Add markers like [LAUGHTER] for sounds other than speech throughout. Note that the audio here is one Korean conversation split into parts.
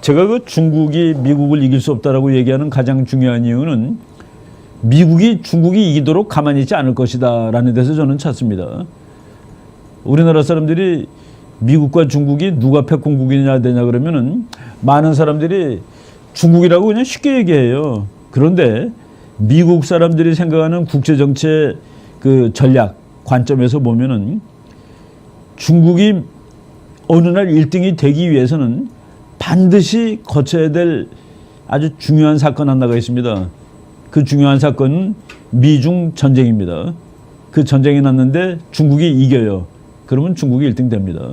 제가 그 중국이 미국을 이길 수 없다라고 얘기하는 가장 중요한 이유는 미국이 중국이 이기도록 가만히 있지 않을 것이다라는 데서 저는 찾습니다. 우리나라 사람들이 미국과 중국이 누가 패권국이냐 되냐 그러면은 많은 사람들이 중국이라고 그냥 쉽게 얘기해요. 그런데 미국 사람들이 생각하는 국제 정치의 그 전략 관점에서 보면은 중국이 어느 날 1등이 되기 위해서는 반드시 거쳐야 될 아주 중요한 사건 하나가 있습니다. 그 중요한 사건은 미중 전쟁입니다. 그 전쟁이 났는데 중국이 이겨요. 그러면 중국이 1등 됩니다.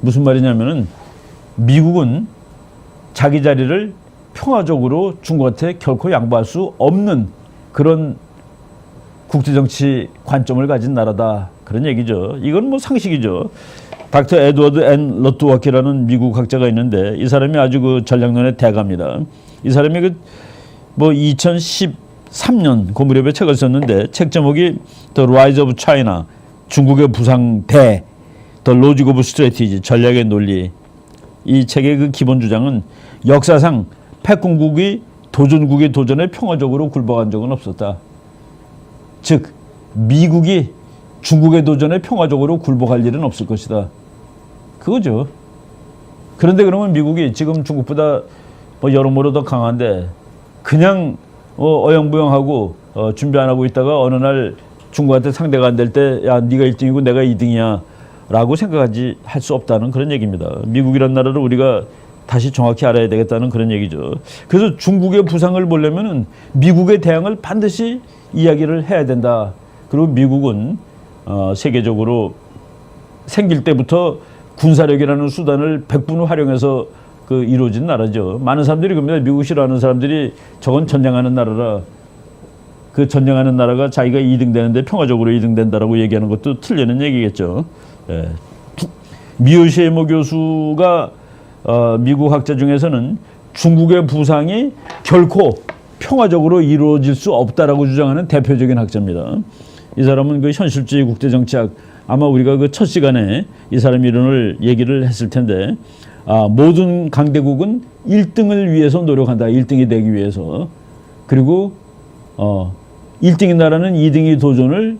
무슨 말이냐면은 미국은 자기 자리를 평화적으로 중국한테 결코 양보할 수 없는 그런 국제정치 관점을 가진 나라다. 그런 얘기죠. 이건 뭐 상식이죠. 닥터 에드워드 앤 러트워키라는 미국 학자가 있는데 이 사람이 아주 그 전략론의 대가입니다. 이 사람이 그 뭐 2013년 그 무렵에 책을 썼는데 책 제목이 The Rise of China 중국의 부상 대 The Logic of Strategy 전략의 논리 이 책의 그 기본 주장은 역사상 패권국이 도전국의 도전에 평화적으로 굴복한 적은 없었다. 즉 미국이 중국의 도전에 평화적으로 굴복할 일은 없을 것이다. 그거죠. 그런데 그러면 미국이 지금 중국보다 뭐 여러모로 더 강한데 그냥 어, 어영부영하고 어, 준비 안 하고 있다가 어느 날 중국한테 상대가 안 될 때 야 네가 1등이고 내가 2등이야 라고 생각하지 할 수 없다는 그런 얘기입니다. 미국이란 나라를 우리가 다시 정확히 알아야 되겠다는 그런 얘기죠. 그래서 중국의 부상을 보려면은 미국의 대항을 반드시 이야기를 해야 된다. 그리고 미국은 어, 세계적으로 생길 때부터 군사력이라는 수단을 100분 활용해서 그 이루어진 나라죠. 많은 사람들이 그럽니다. 미국 싫어하는 사람들이 저건 전쟁하는 나라라. 그 전쟁하는 나라가 자기가 2등 되는데 평화적으로 2등 된다라고 얘기하는 것도 틀리는 얘기겠죠. 예. 미오시에모 교수가 어, 미국 학자 중에서는 중국의 부상이 결코 평화적으로 이루어질 수 없다라고 주장하는 대표적인 학자입니다. 이 사람은 그 현실주의 국제정치학 아마 우리가 그 첫 시간에 이 사람 이론을 얘기를 했을 텐데 아, 모든 강대국은 1등을 위해서 노력한다. 1등이 되기 위해서. 그리고 어, 1등인 나라는 2등이 도전을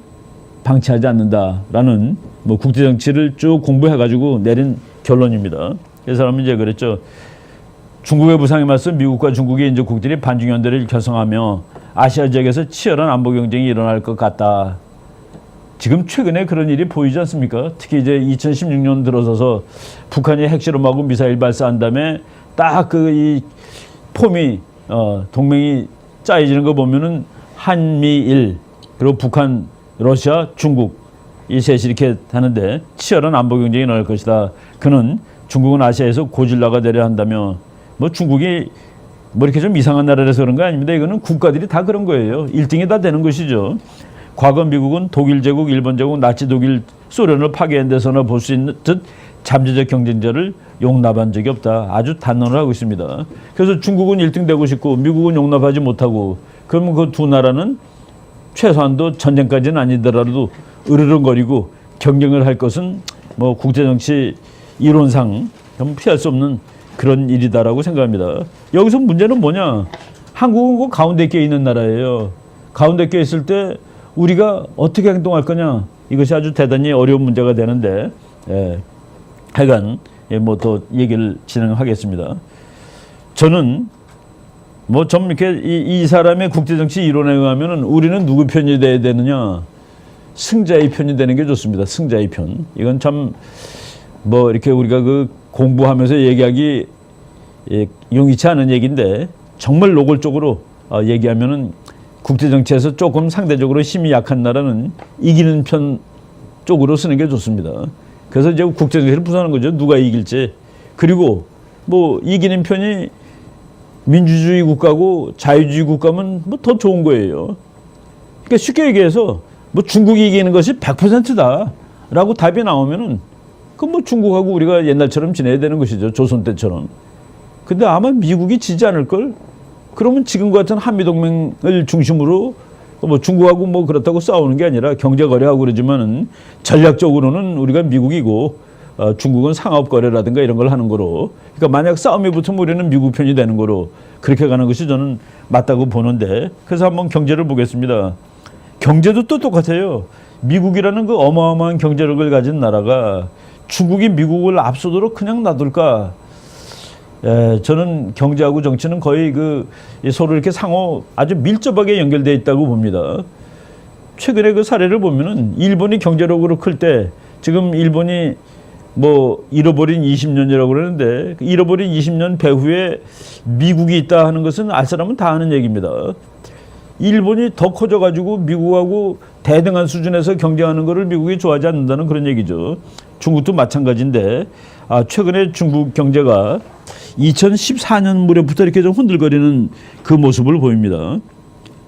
방치하지 않는다라는 뭐 국제 정치를 쭉 공부해 가지고 내린 결론입니다. 이 사람은 이제 그랬죠. 중국의 부상에 맞서 미국과 중국의 인접국들이 반중 연대를 결성하며 아시아 지역에서 치열한 안보 경쟁이 일어날 것 같다. 지금 최근에 그런 일이 보이지 않습니까? 특히 이제 2016년 들어서서 북한이 핵실험하고 미사일 발사한 다음에 딱 그 이 폼이 어, 동맹이 짜여지는 거 보면은 한미일 그리고 북한, 러시아, 중국 이 셋이 이렇게 하는데 치열한 안보 경쟁이 나올 것이다. 그는 중국은 아시아에서 고질라가 되려 한다며 뭐 중국이 뭐 이렇게 좀 이상한 나라라서 그런 거 아닙니다. 이거는 국가들이 다 그런 거예요. 1등이 다 되는 것이죠. 과거 미국은 독일 제국, 일본 제국, 나치 독일, 소련을 파괴한 데서나 볼 수 있는 듯 잠재적 경쟁자를 용납한 적이 없다. 아주 단언을 하고 있습니다. 그래서 중국은 1등 되고 싶고 미국은 용납하지 못하고 그러면 그 두 나라는 최소한도 전쟁까지는 아니더라도 으르렁거리고 경쟁을 할 것은 뭐 국제정치 이론상 좀 피할 수 없는 그런 일이다라고 생각합니다. 여기서 문제는 뭐냐? 한국은 그 가운데 껴 있는 나라예요. 가운데 껴 있을 때 우리가 어떻게 행동할 거냐? 이것이 아주 대단히 어려운 문제가 되는데, 예, 하여간, 예, 뭐더 얘기를 진행하겠습니다. 저는 뭐 좀 이렇게 이, 이 사람의 국제정치 이론에 의하면은 우리는 누구 편이 돼야 되느냐? 승자의 편이 되는 게 좋습니다. 승자의 편. 이건 참 뭐 이렇게 우리가 그 공부하면서 얘기하기 예, 용이치 않은 얘기인데 정말 노골적으로 어, 얘기하면은 국제 정치에서 조금 상대적으로 힘이 약한 나라는 이기는 편 쪽으로 쓰는 게 좋습니다. 그래서 이제 국제 정치를 부수하는 거죠. 누가 이길지. 그리고 뭐 이기는 편이 민주주의 국가고 자유주의 국가면 뭐 더 좋은 거예요. 그러니까 쉽게 얘기해서 뭐 중국이 이기는 것이 100%다라고 답이 나오면은 그 뭐 중국하고 우리가 옛날처럼 지내야 되는 것이죠. 조선 때처럼. 근데 아마 미국이 지지 않을 걸. 그러면 지금 같은 한미 동맹을 중심으로 뭐 중국하고 뭐 그렇다고 싸우는 게 아니라 경제 거래하고 그러지만은 전략적으로는 우리가 미국이고 어, 중국은 상업 거래라든가 이런 걸 하는 거로 그러니까 만약 싸움이 붙으면 우리는 미국 편이 되는 거로 그렇게 가는 것이 저는 맞다고 보는데 그래서 한번 경제를 보겠습니다. 경제도 또 똑같아요. 미국이라는 그 어마어마한 경제력을 가진 나라가 중국이 미국을 앞서도록 그냥 놔둘까? 예, 저는 경제하고 정치는 거의 그 서로 이렇게 상호 아주 밀접하게 연결되어 있다고 봅니다. 최근에 그 사례를 보면은 일본이 경제력으로 클 때 지금 일본이 뭐 잃어버린 20년이라고 그러는데 그 잃어버린 20년 배후에 미국이 있다 하는 것은 알 사람은 다 아는 얘기입니다. 일본이 더 커져 가지고 미국하고 대등한 수준에서 경쟁하는 것을 미국이 좋아하지 않는다는 그런 얘기죠. 중국도 마찬가지인데 아, 최근에 중국 경제가 2014년 무렵부터 이렇게 좀 흔들거리는 그 모습을 보입니다.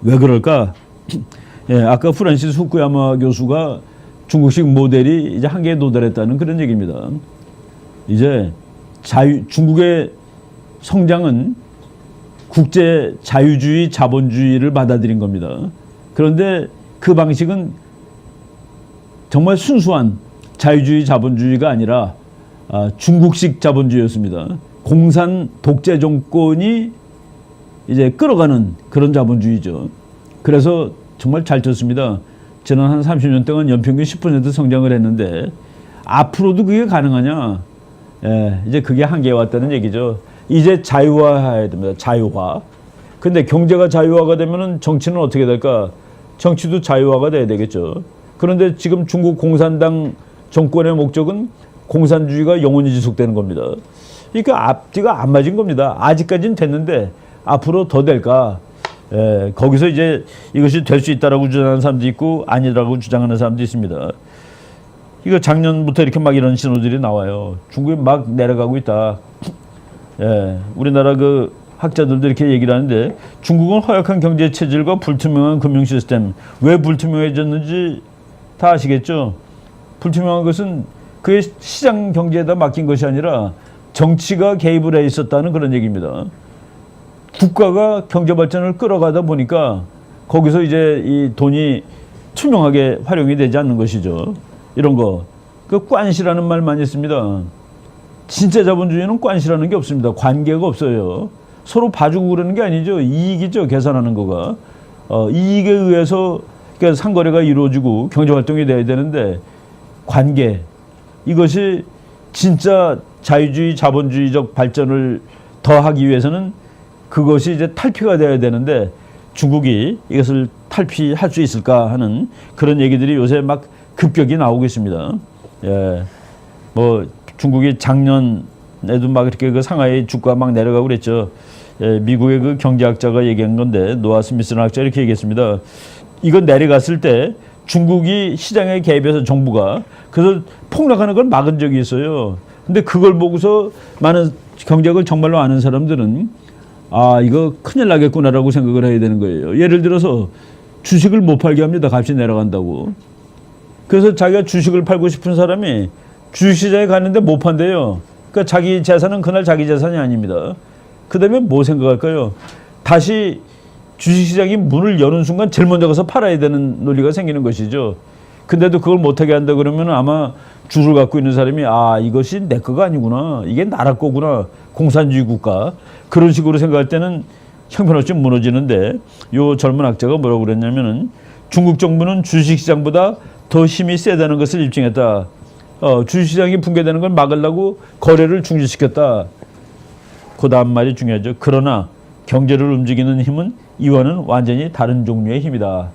왜 그럴까? [LAUGHS] 예, 아까 프란시스 후쿠야마 교수가 중국식 모델이 이제 한계에 도달했다는 그런 얘기입니다. 이제 자유, 중국의 성장은 국제 자유주의 자본주의를 받아들인 겁니다. 그런데 그 방식은 정말 순수한 자유주의 자본주의가 아니라 아, 중국식 자본주의였습니다. 공산 독재 정권이 이제 끌어가는 그런 자본주의죠. 그래서 정말 잘 쳤습니다. 지난 한 30년 동안 연평균 10% 성장을 했는데 앞으로도 그게 가능하냐? 예, 이제 그게 한계에 왔다는 얘기죠. 이제 자유화해야 됩니다. 자유화. 근데 경제가 자유화가 되면은 정치는 어떻게 될까? 정치도 자유화가 돼야 되겠죠. 그런데 지금 중국 공산당 정권의 목적은 공산주의가 영원히 지속되는 겁니다. 그러니까 앞뒤가 안 맞은 겁니다. 아직까지는 됐는데 앞으로 더 될까? 예, 거기서 이제 이것이 될 수 있다라고 주장하는 사람도 있고 아니라고 주장하는 사람도 있습니다. 이거 작년부터 이렇게 막 이런 신호들이 나와요. 중국이 막 내려가고 있다. 예, 우리나라 그 학자들도 이렇게 얘기를 하는데 중국은 허약한 경제 체질과 불투명한 금융 시스템 왜 불투명해졌는지 다 아시겠죠? 불투명한 것은 그의 시장 경제에다 맡긴 것이 아니라 정치가 개입을 해 있었다는 그런 얘기입니다. 국가가 경제 발전을 끌어가다 보니까 거기서 이제 이 돈이 투명하게 활용이 되지 않는 것이죠. 이런 거. 그 관시라는 말 많이 씁니다. 진짜 자본주의는 관시라는 게 없습니다. 관계가 없어요. 서로 봐주고 그러는 게 아니죠. 이익이죠. 계산하는 거가. 어, 이익에 의해서 그러니까 상거래가 이루어지고 경제 활동이 돼야 되는데 관계 이것이 진짜 자유주의 자본주의적 발전을 더하기 위해서는 그것이 이제 탈피가 되어야 되는데 중국이 이것을 탈피할 수 있을까 하는 그런 얘기들이 요새 막 급격히 나오고 있습니다. 예. 뭐 중국이 작년에도 막 이렇게 그 상하이 주가 막 내려가고 그랬죠. 예, 미국의 그 경제학자가 얘기한 건데 노아 스미스라는 학자 이렇게 얘기했습니다. 이거 내려갔을 때 중국이 시장에 개입해서 정부가 그래서 폭락하는 걸 막은 적이 있어요. 근데 그걸 보고서 많은 경제학을 정말로 아는 사람들은 아 이거 큰일 나겠구나라고 생각을 해야 되는 거예요. 예를 들어서 주식을 못 팔게 합니다. 값이 내려간다고. 그래서 자기가 주식을 팔고 싶은 사람이 주식시장에 갔는데 못 판대요. 그러니까 자기 재산은 그날 자기 재산이 아닙니다. 그 다음에 뭐 생각할까요? 다시 주식시장이 문을 여는 순간 제일 먼저 가서 팔아야 되는 논리가 생기는 것이죠. 근데도 그걸 못하게 한다 그러면 아마 주를 갖고 있는 사람이 아 이것이 내 거가 아니구나 이게 나라 거구나 공산주의 국가 그런 식으로 생각할 때는 형편없이 무너지는데 요 젊은 학자가 뭐라고 그랬냐면은 중국 정부는 주식시장보다 더 힘이 세다는 것을 입증했다. 어, 주식시장이 붕괴되는 걸 막으려고 거래를 중지시켰다. 그 다음 말이 중요하죠. 그러나 경제를 움직이는 힘은 이와는 완전히 다른 종류의 힘이다.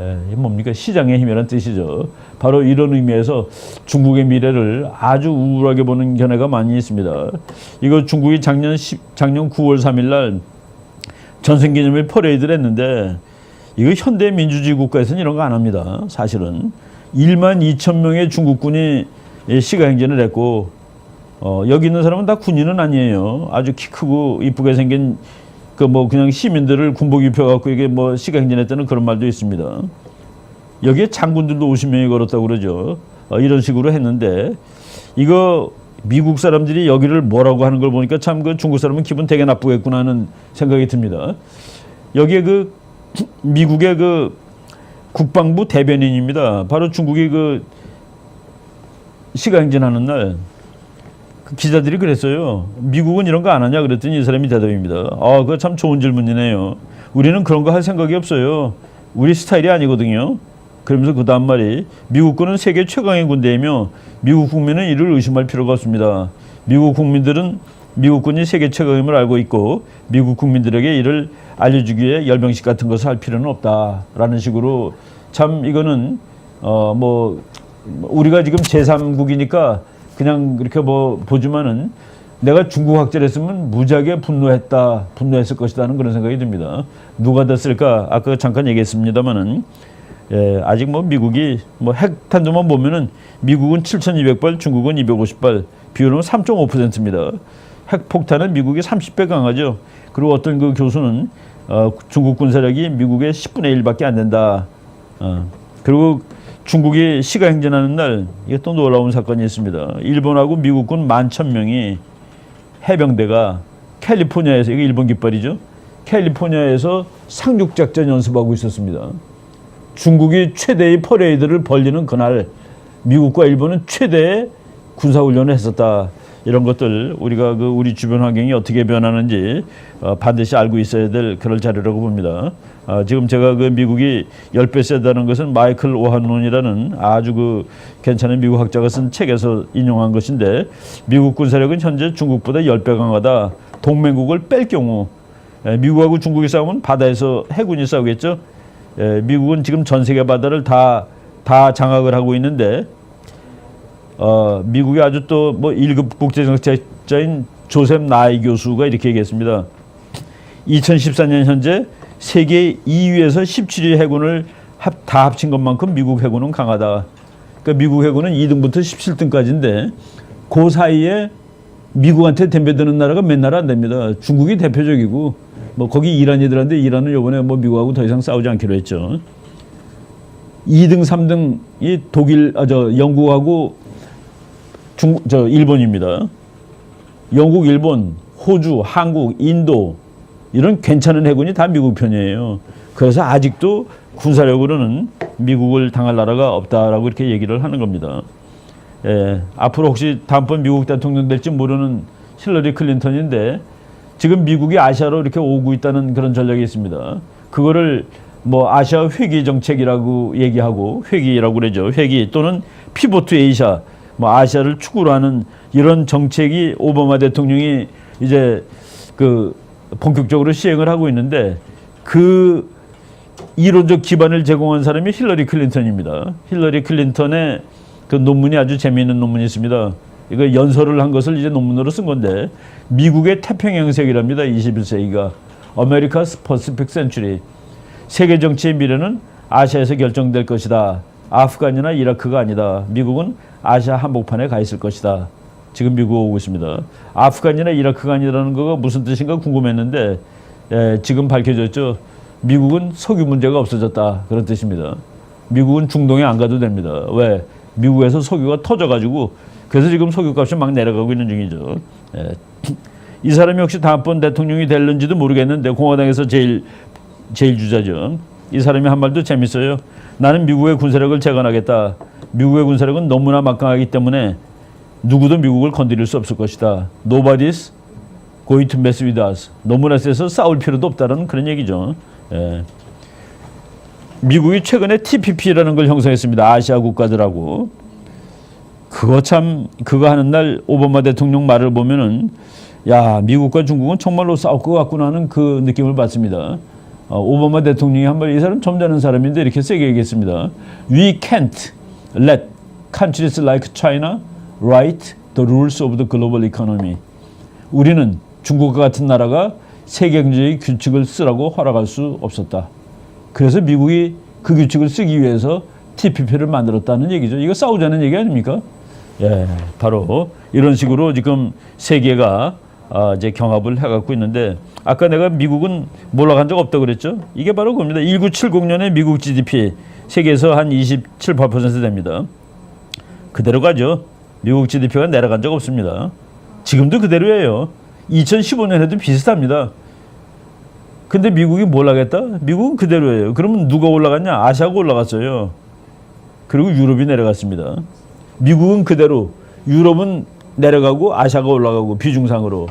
예, 뭡니까? 시장의 힘이라는 뜻이죠. 바로 이런 의미에서 중국의 미래를 아주 우울하게 보는 견해가 많이 있습니다. 이거 중국이 작년 10, 작년 9월 3일 날 전생기념일 퍼레이드를 했는데 이거 현대 민주주의 국가에서는 이런 거 안 합니다. 사실은 1만 2천 명의 중국군이 시가 행진을 했고 어, 여기 있는 사람은 다 군인은 아니에요. 아주 키 크고 이쁘게 생긴 그 뭐 그냥 시민들을 군복 입혀갖고 이게 뭐 시가 행진했다는 그런 말도 있습니다. 여기에 장군들도 50명이 걸었다고 그러죠. 어, 이런 식으로 했는데 이거 미국 사람들이 여기를 뭐라고 하는 걸 보니까 참 그 중국 사람은 기분 되게 나쁘겠구나 하는 생각이 듭니다. 여기에 그 [CLEARS THROAT] 미국의 그 국방부 대변인입니다. 바로 중국이 그 시가 행진하는 날 그 기자들이 그랬어요. 미국은 이런 거 안 하냐 그랬더니 이 사람이 대답입니다. 아, 그거 참 좋은 질문이네요. 우리는 그런 거 할 생각이 없어요. 우리 스타일이 아니거든요. 그러면서 그 다음 말이 미국 군은 세계 최강의 군대이며 미국 국민은 이를 의심할 필요가 없습니다. 미국 국민들은 미국 군이 세계 최강임을 알고 있고 미국 국민들에게 이를 알려주기 위해 열병식 같은 것을 할 필요는 없다라는 식으로 참 이거는 어 뭐 우리가 지금 제3국이니까 그냥 그렇게 뭐 보지만은 내가 중국 학절했으면 무지하게 분노했다, 분노했을 것이다는 그런 생각이 듭니다. 누가 됐을까? 아까 잠깐 얘기했습니다만은 예, 아직 뭐 미국이 뭐 핵탄두만 보면은 미국은 7,200발, 중국은 250발, 비율은 3.5%입니다. 핵폭탄은 미국이 30배 강하죠. 그리고 어떤 그 교수는 어, 중국 군사력이 미국의 10분의 1밖에 안 된다. 어, 그리고 중국이 시가 행진하는 날또 놀라운 사건이 있습니다. 일본하고 미국군 만 천 명이 해병대가 캘리포니아에서 이게 일본 깃발이죠. 캘리포니아에서 상륙 작전 연습하고 있었습니다. 중국이 최대의 퍼레이드를 벌리는 그날 미국과 일본은 최대의 군사 훈련을 했었다. 이런 것들 우리가 그 우리 주변 환경이 어떻게 변하는지 어, 반드시 알고 있어야 될 그럴 자료라고 봅니다. 어, 지금 제가 그 미국이 10배 세다는 것은 마이클 오한론이라는 아주 그 괜찮은 미국 학자가 쓴 책에서 인용한 것인데 미국 군사력은 현재 중국보다 10배 강하다. 동맹국을 뺄 경우 에, 미국하고 중국이 싸우면 바다에서 해군이 싸우겠죠. 에, 미국은 지금 전 세계 바다를 다, 다 장악을 하고 있는데 어, 미국의 아주 또뭐 1급 국제정책자인 조셉 나이 교수가 이렇게 얘기했습니다. 2014년 현재 세계 2위에서 17위 해군을 합, 다 합친 것만큼 미국 해군은 강하다. 그러니까 미국 해군은 2등부터 17등까지인데 그 사이에 미국한테 덤벼드는 나라가 몇 나라 안 됩니다. 중국이 대표적이고 뭐 거기 이란이들한테 이란은 이번에 뭐 미국하고 더 이상 싸우지 않기로 했죠. 2등, 3등이 독일, 아, 저 영국하고 중, 저 일본입니다. 영국, 일본, 호주, 한국, 인도 이런 괜찮은 해군이 다 미국 편이에요. 그래서 아직도 군사력으로는 미국을 당할 나라가 없다라고 이렇게 얘기를 하는 겁니다. 예, 앞으로 혹시 다음번 미국 대통령 될지 모르는 힐러리 클린턴인데 지금 미국이 아시아로 이렇게 오고 있다는 그런 전략이 있습니다. 그거를 뭐 아시아 회귀 정책이라고 얘기하고 회귀라고 그러죠. 회귀 또는 피보트 에이샤 뭐 아시아를 축으로 하는 이런 정책이 오바마 대통령이 이제 그 본격적으로 시행을 하고 있는데 그 이론적 기반을 제공한 사람이 힐러리 클린턴입니다. 힐러리 클린턴의 그 논문이 아주 재미있는 논문이 있습니다. 이거 연설을 한 것을 이제 논문으로 쓴 건데 미국의 태평양색이랍니다. 21세기가 아메리카스 퍼시픽 센츄리 세계 정치의 미래는 아시아에서 결정될 것이다. 아프간이나 이라크가 아니다. 미국은 아시아 한복판에 가 있을 것이다. 지금 미국 오고 있습니다. 아프간이나 이라크가 아니라는 거가 무슨 뜻인가 궁금했는데 예, 지금 밝혀졌죠. 미국은 석유 문제가 없어졌다 그런 뜻입니다. 미국은 중동에 안 가도 됩니다. 왜? 미국에서 석유가 터져가지고 그래서 지금 석유값이 막 내려가고 있는 중이죠. 예. 이 사람이 혹시 다음번 대통령이 될는지도 모르겠는데 공화당에서 제일 제일 주자죠. 이 사람이 한 말도 재밌어요. 나는 미국의 군사력을 재건하겠다. 미국의 군사력은 너무나 막강하기 때문에 누구도 미국을 건드릴 수 없을 것이다. Nobody's going to mess with us. 너무나 세서 싸울 필요도 없다는 그런 얘기죠. 예. 미국이 최근에 TPP라는 걸 형성했습니다. 아시아 국가들하고. 그거 참 그거 하는 날 오바마 대통령 말을 보면은 야 미국과 중국은 정말로 싸울 것 같구나 하는 그 느낌을 받습니다. 어, 오바마 대통령이 한 번 이 사람 점잖은 사람인데 이렇게 세게 얘기했습니다. We can't let countries like China write the rules of the global economy. 우리는 중국과 같은 나라가 세계 경제의 규칙을 쓰라고 허락할 수 없었다. 그래서 미국이 그 규칙을 쓰기 위해서 TPP를 만들었다는 얘기죠. 이거 싸우자는 얘기 아닙니까? 예, 바로 이런 식으로 지금 세계가 아, 이제 경합을 해갖고 있는데 아까 내가 미국은 몰락한 적 없다고 그랬죠? 이게 바로 그겁니다. 1970년에 미국 GDP 세계에서 한 27, 8% 됩니다. 그대로 가죠. 미국 GDP가 내려간 적 없습니다. 지금도 그대로예요. 2015년에도 비슷합니다. 근데 미국이 뭘 하겠다? 미국은 그대로예요. 그러면 누가 올라갔냐? 아시아가 올라갔어요. 그리고 유럽이 내려갔습니다. 미국은 그대로 유럽은 내려가고 아시아가 올라가고 비중상으로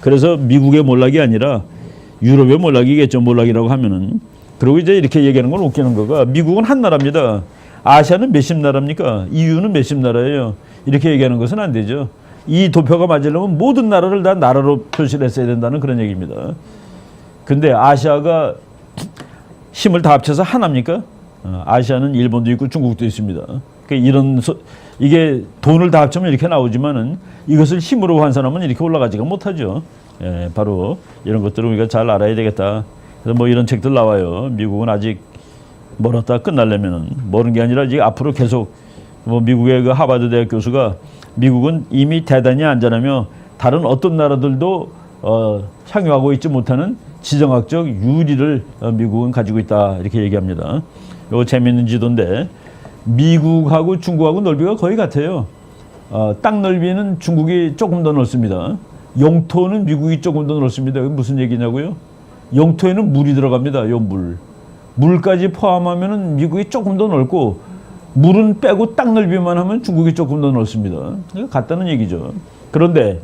그래서 미국의 몰락이 아니라 유럽의 몰락이겠죠 몰락이라고 하면은 그리고 이제 이렇게 얘기하는 건 웃기는 거가 미국은 한 나라입니다 아시아는 몇십 나라입니까 EU는 몇십 나라예요 이렇게 얘기하는 것은 안 되죠 이 도표가 맞으려면 모든 나라를 다 나라로 표시를 했어야 된다는 그런 얘기입니다 근데 아시아가 힘을 다 합쳐서 하나입니까? 어, 아시아는 일본도 있고 중국도 있습니다. 그러니까 이런 소, 이게 돈을 다 합치면 이렇게 나오지만은 이것을 힘으로 환산하면 이렇게 올라가지가 못하죠. 예, 바로 이런 것들을 우리가 잘 알아야 되겠다. 그래서 뭐 이런 책들 나와요. 미국은 아직 멀었다 끝날려면은 멀은 게 아니라 이제 앞으로 계속 뭐 미국의 그 하버드 대학 교수가 미국은 이미 대단히 안전하며 다른 어떤 나라들도 어, 향유하고 있지 못하는 지정학적 유리를 어, 미국은 가지고 있다 이렇게 얘기합니다. 이거 재미있는 지도인데 미국하고 중국하고 넓이가 거의 같아요. 어, 땅 넓이는 중국이 조금 더 넓습니다. 영토는 미국이 조금 더 넓습니다. 이게 무슨 얘기냐고요? 영토에는 물이 들어갑니다. 요 물. 물까지 포함하면은 미국이 조금 더 넓고 물은 빼고 땅 넓이만 하면 중국이 조금 더 넓습니다. 이거 같다는 얘기죠. 그런데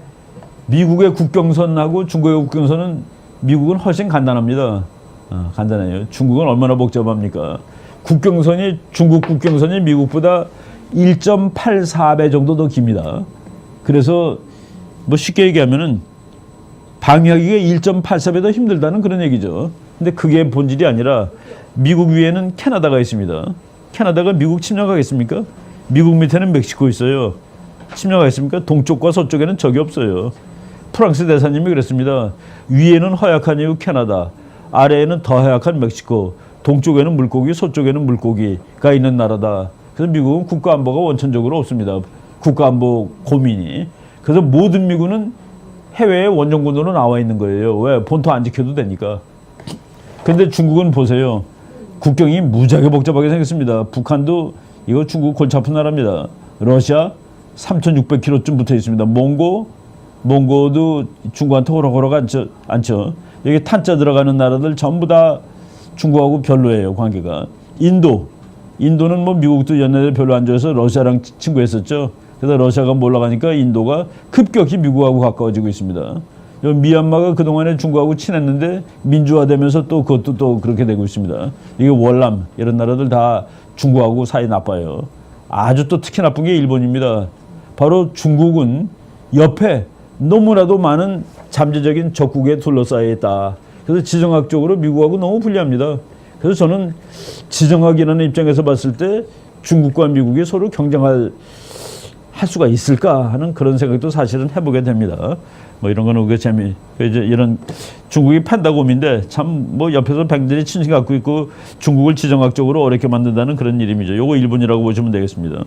미국의 국경선하고 중국의 국경선은 미국은 훨씬 간단합니다. 아, 간단해요. 중국은 얼마나 복잡합니까? 국경선이 중국 국경선이 미국보다 1.84배 정도 더 깁니다. 그래서 뭐 쉽게 얘기하면은 방역이 1.84배 더 힘들다는 그런 얘기죠. 근데 그게 본질이 아니라 미국 위에는 캐나다가 있습니다. 캐나다가 미국 침략하겠습니까? 미국 밑에는 멕시코 있어요. 침략하겠습니까? 동쪽과 서쪽에는 적이 없어요. 프랑스 대사님이 그랬습니다. 위에는 허약한 이유 캐나다, 아래에는 더 허약한 멕시코, 동쪽에는 물고기, 서쪽에는 물고기가 있는 나라다. 그래서 미국은 국가안보가 원천적으로 없습니다. 국가안보 고민이. 그래서 모든 미군은 해외에 원정군으로 나와 있는 거예요. 왜? 본토 안 지켜도 되니까. 근데 중국은 보세요. 국경이 무지하게 복잡하게 생겼습니다. 북한도 이거 중국 골치 아픈 나라입니다. 러시아 3,600km쯤 붙어 있습니다. 몽고 몽고도 중국한테 호락호락 않죠. 않죠. 여기 탄자 들어가는 나라들 전부 다 중국하고 별로예요 관계가. 인도 인도는 뭐 미국도 옛날에 별로 안 좋아해서 러시아랑 치- 친구했었죠. 그래서 러시아가 몰라가니까 인도가 급격히 미국하고 가까워지고 있습니다. 요 미얀마가 그동안에 중국하고 친했는데 민주화되면서 또 그것도 또 그렇게 되고 있습니다. 이게 월남 이런 나라들 다 중국하고 사이 나빠요. 아주 또 특히 나쁜 게 일본입니다. 바로 중국은 옆에 너무나도 많은 잠재적인 적국에 둘러싸여 있다. 그래서 지정학적으로 미국하고 너무 불리합니다. 그래서 저는 지정학이라는 입장에서 봤을 때 중국과 미국이 서로 경쟁할 할 수가 있을까 하는 그런 생각도 사실은 해보게 됩니다. 뭐 이런 거는 그 재미, 그 이제 이런 중국이 판다곰인데 참 뭐 옆에서 백들이 친신 갖고 있고 중국을 지정학적으로 어렵게 만든다는 그런 이름이죠. 요거 일본이라고 보시면 되겠습니다.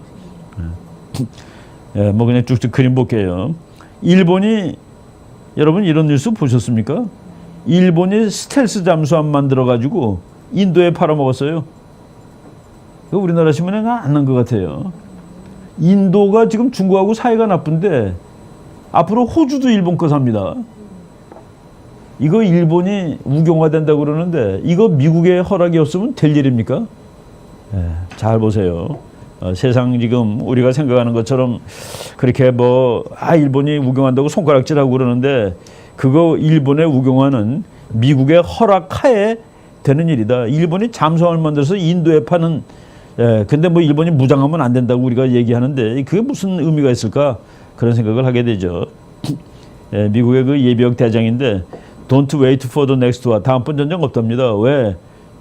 예, 뭐 그냥 쭉쭉 그림 볼게요. 일본이 여러분 이런 뉴스 보셨습니까? 일본이 스텔스 잠수함 만들어 가지고 인도에 팔아먹었어요. 그 우리나라 신문에는 안난 것 같아요. 인도가 지금 중국하고 사이가 나쁜데 앞으로 호주도 일본 거 삽니다. 이거 일본이 우경화된다고 그러는데 이거 미국의 허락이 없으면 될 일입니까? 예, 잘 보세요. 어, 세상 지금 우리가 생각하는 것처럼 그렇게 뭐 아 일본이 우경한다고 손가락질하고 그러는데 그거 일본의 우경화는 미국의 허락하에 되는 일이다. 일본이 잠수함을 만들어서 인도에 파는 예, 근데 뭐 일본이 무장하면 안 된다고 우리가 얘기하는데 그게 무슨 의미가 있을까 그런 생각을 하게 되죠. 예, 미국의 그 예비역 대장인데 Don't wait for the next war. 다음번 전쟁 없답니다. 왜?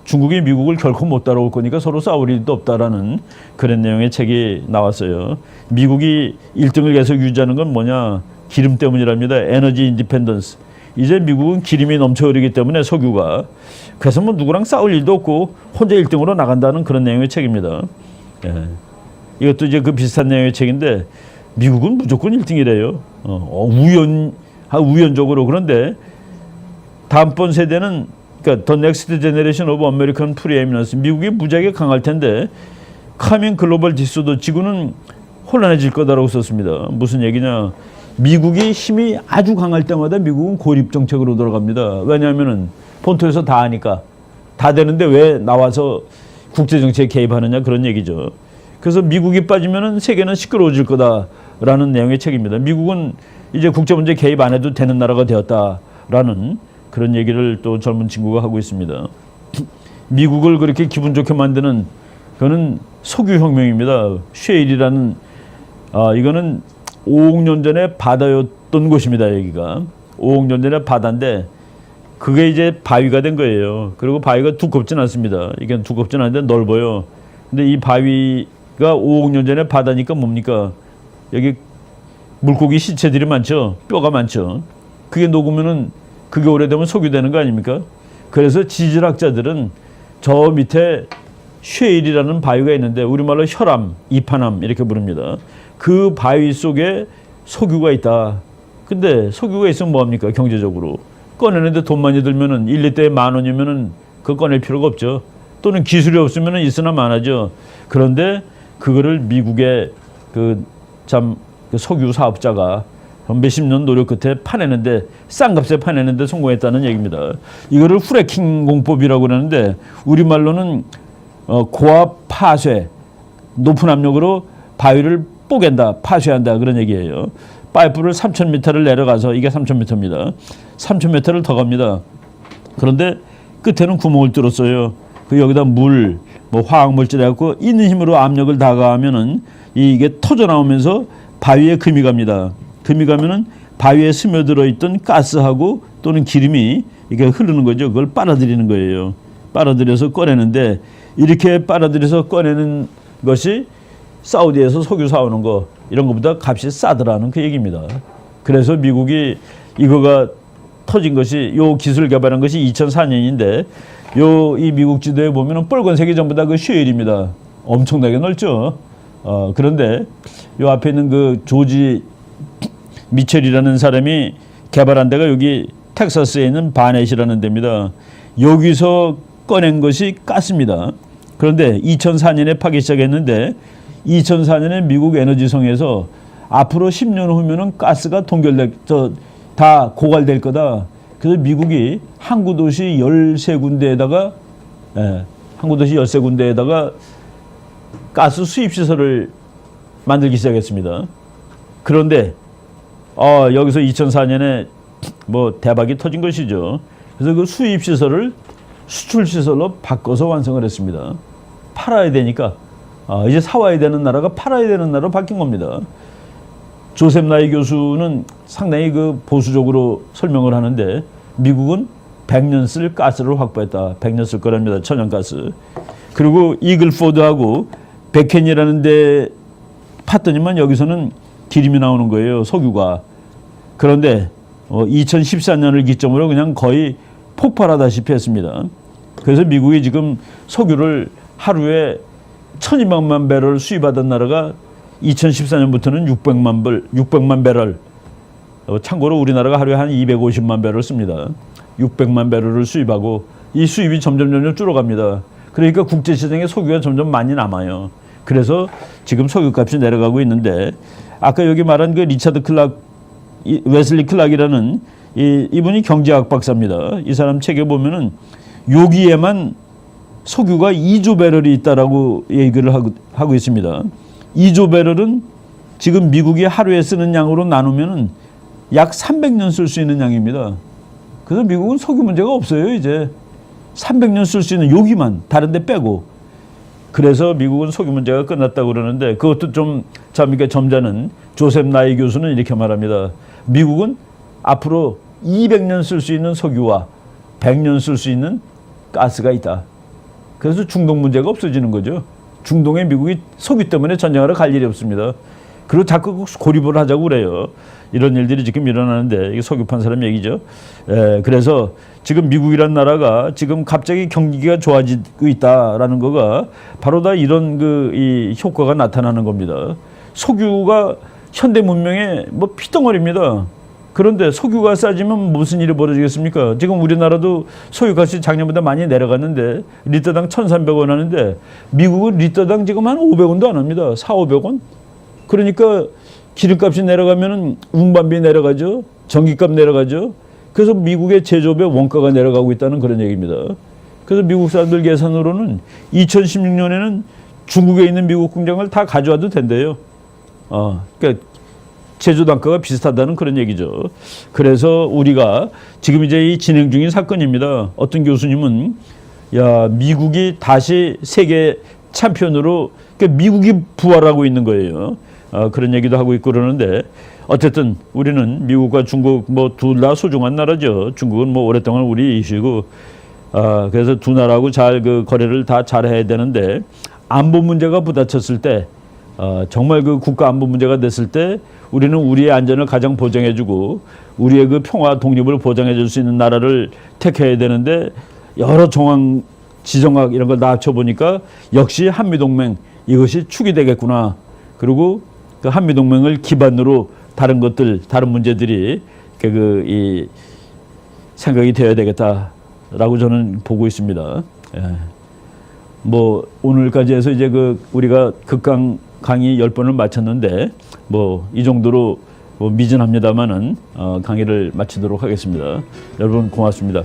중국이 미국을 결코 못 따라올 거니까 서로 싸울 일도 없다라는 그런 내용의 책이 나왔어요. 미국이 1등을 계속 유지하는 건 뭐냐? 기름 때문이랍니다. 에너지 인디펜던스. 이제 미국은 기름이 넘쳐 흐르기 때문에 석유가 그래서 뭐 누구랑 싸울 일도 없고 혼자 1등으로 나간다는 그런 내용의 책입니다. 예. 이것도 이제 그 비슷한 내용의 책인데 미국은 무조건 1등이래요. 어, 어, 우연 아, 우연적으로 그런데 다음번 세대는 그러니까 더 넥스트 제너레이션 오브 아메리칸 프리에미넌스 미국이 무지하게 강할 텐데 카밍 글로벌 디소더 지구는 혼란해질 거다라고 썼습니다. 무슨 얘기냐? 미국이 힘이 아주 강할 때마다 미국은 고립 정책으로 들어갑니다. 왜냐하면은 본토에서 다 하니까 다 되는데 왜 나와서 국제 정치에 개입하느냐 그런 얘기죠. 그래서 미국이 빠지면은 세계는 시끄러워질 거다라는 내용의 책입니다. 미국은 이제 국제 문제 개입 안 해도 되는 나라가 되었다라는 그런 얘기를 또 젊은 친구가 하고 있습니다. 미국을 그렇게 기분 좋게 만드는 그거는 석유 혁명입니다. 쉐일이라는 아 이거는 5억 년 전에 바다였던 곳입니다. 여기가 5억 년 전에 바다인데 그게 이제 바위가 된 거예요. 그리고 바위가 두껍진 않습니다. 이게 두껍진 않은데 넓어요. 근데 이 바위가 5억 년 전에 바다니까 뭡니까? 여기 물고기 시체들이 많죠. 뼈가 많죠. 그게 녹으면은 그게 오래되면 석유 되는 거 아닙니까? 그래서 지질학자들은 저 밑에 쉐일이라는 바위가 있는데 우리말로 혈암, 이파남 이렇게 부릅니다. 그 바위 속에 석유가 있다. 근데 석유가 있으면 뭐합니까? 경제적으로. 꺼내는데 돈 많이 들면은 1리터에 만 원이면은 그거 꺼낼 필요가 없죠. 또는 기술이 없으면은 있으나 마나죠. 그런데 그거를 미국의 그참 그 석유 사업자가 몇십 년 노력 끝에 파내는데 싼 값에 파내는데 성공했다는 얘기입니다. 이거를 후레킹 공법이라고 그러는데 우리말로는 어, 고압 파쇄 높은 압력으로 바위를 뽀갠다 파쇄한다 그런 얘기예요. 파이프를 3,000m를 내려가서 이게 3,000m입니다. 3,000m를 더 갑니다. 그런데 끝에는 구멍을 뚫었어요. 그 여기다 물, 뭐 화학 물질 해갖고 있는 힘으로 압력을 다 가하면은 이게 터져 나오면서 바위에 금이 갑니다. 금이 가면은 바위에 스며들어 있던 가스하고 또는 기름이 이게 흐르는 거죠. 그걸 빨아들이는 거예요. 빨아들여서 꺼내는데 이렇게 빨아들여서 꺼내는 것이 사우디에서 석유 사오는 거 이런 것보다 값이 싸더라는 그 얘기입니다. 그래서 미국이 이거가 터진 것이 요 기술 개발한 것이 2004년인데 요 이 미국 지도에 보면은 빨간색이 전부 다 그 쉐일입니다. 엄청나게 넓죠. 어, 그런데 요 앞에 있는 그 조지 미첼이라는 사람이 개발한 데가 여기 텍사스에 있는 바넷이라는 데입니다. 여기서 꺼낸 것이 가스입니다. 그런데 2004년에 파기 시작했는데 2004년에 미국 에너지성에서 앞으로 10년 후면은 가스가 동결될 저다 고갈될 거다. 그래서 미국이 항구 도시 13군데에다가 예, 항구 도시 13군데에다가 가스 수입 시설을 만들기 시작했습니다. 그런데 어, 여기서 2004년에 뭐 대박이 터진 것이죠. 그래서 그 수입 시설을 수출 시설로 바꿔서 완성을 했습니다. 팔아야 되니까 아, 이제 사와야 되는 나라가 팔아야 되는 나라로 바뀐 겁니다. 조셉 나이 교수는 상당히 그 보수적으로 설명을 하는데 미국은 100년 쓸 가스를 확보했다. 100년 쓸 거랍니다. 천연가스. 그리고 이글포드하고 백켄이라는 데 팠더니만 여기서는 기름이 나오는 거예요. 석유가. 그런데 어, 2014년을 기점으로 그냥 거의 폭발하다시피 했습니다. 그래서 미국이 지금 석유를 하루에 1200만 배럴 수입하던 나라가 2014년부터는 600만 배 600만 배럴. 어, 참고로 우리나라가 하루에 한 250만 배럴 씁니다. 600만 배럴을 수입하고 이 수입이 점점 점점 줄어갑니다. 그러니까 국제 시장에 석유가 점점 많이 남아요. 그래서 지금 석유값이 내려가고 있는데 아까 여기 말한 그 리차드 클락 이 웨슬리 클락이라는 이, 이분이 경제학 박사입니다. 이 사람 책에 보면은 여기에만 석유가 2조 배럴이 있다라고 얘기를 하고, 하고 있습니다. 2조 배럴은 지금 미국이 하루에 쓰는 양으로 나누면은 약 300년 쓸 수 있는 양입니다. 그래서 미국은 석유 문제가 없어요, 이제. 300년 쓸 수 있는 여기만 다른 데 빼고. 그래서 미국은 석유 문제가 끝났다고 그러는데 그것도 좀 참 이게 점잖은 조셉 나이 교수는 이렇게 말합니다. 미국은 앞으로 200년 쓸 수 있는 석유와 100년 쓸 수 있는 가스가 있다. 그래서 중동 문제가 없어지는 거죠. 중동에 미국이 석유 때문에 전쟁하러 갈 일이 없습니다. 그리고 자꾸 고립을 하자고 그래요. 이런 일들이 지금 일어나는데 이게 판 사람 얘기죠. 에, 그래서 지금 미국이란 나라가 지금 갑자기 경기가 좋아지고 있다라는 거가 바로 다 이런 그 이 효과가 나타나는 겁니다. 석유가 현대 문명의 뭐 피덩어리입니다. 그런데 석유가 싸지면 무슨 일이 벌어지겠습니까? 지금 우리나라도 석유값이 작년보다 많이 내려갔는데 리터당 1,300원 하는데 미국은 리터당 지금 한 500원도 안 합니다. 4, 500원. 그러니까 기름값이 내려가면은 운반비 내려가죠. 전기값 내려가죠. 그래서 미국의 제조업의 원가가 내려가고 있다는 그런 얘기입니다. 그래서 미국 사람들 계산으로는 2016년에는 중국에 있는 미국 공장을 다 가져와도 된대요. 어, 그러니까 제조 단가가 비슷하다는 그런 얘기죠. 그래서 우리가 지금 이제 이 진행 중인 사건입니다. 어떤 교수님은 야 미국이 다시 세계 챔피언으로 그러니까 미국이 부활하고 있는 거예요. 어, 그런 얘기도 하고 있고 그러는데 어쨌든 우리는 미국과 중국 뭐 둘 다 소중한 나라죠. 중국은 뭐 오랫동안 우리 이슈고 아, 그래서 두 나라하고 잘 그 거래를 다 잘 해야 되는데 안보 문제가 부딪혔을 때 어, 정말 그 국가 안보 문제가 됐을 때 우리는 우리의 안전을 가장 보장해주고 우리의 그 평화 독립을 보장해줄 수 있는 나라를 택해야 되는데 여러 정황 지정학 이런 걸다 합쳐 보니까 역시 한미 동맹 이것이 축이 되겠구나. 그리고 그 한미 동맹을 기반으로 다른 것들 다른 문제들이 그이 생각이 되어야 되겠다라고 저는 보고 있습니다. 예. 뭐 오늘까지 해서 이제 그 우리가 극강 강의 열 번을 마쳤는데 뭐 이 정도로 뭐 미진합니다만은 어, 강의를 마치도록 하겠습니다. 여러분 고맙습니다.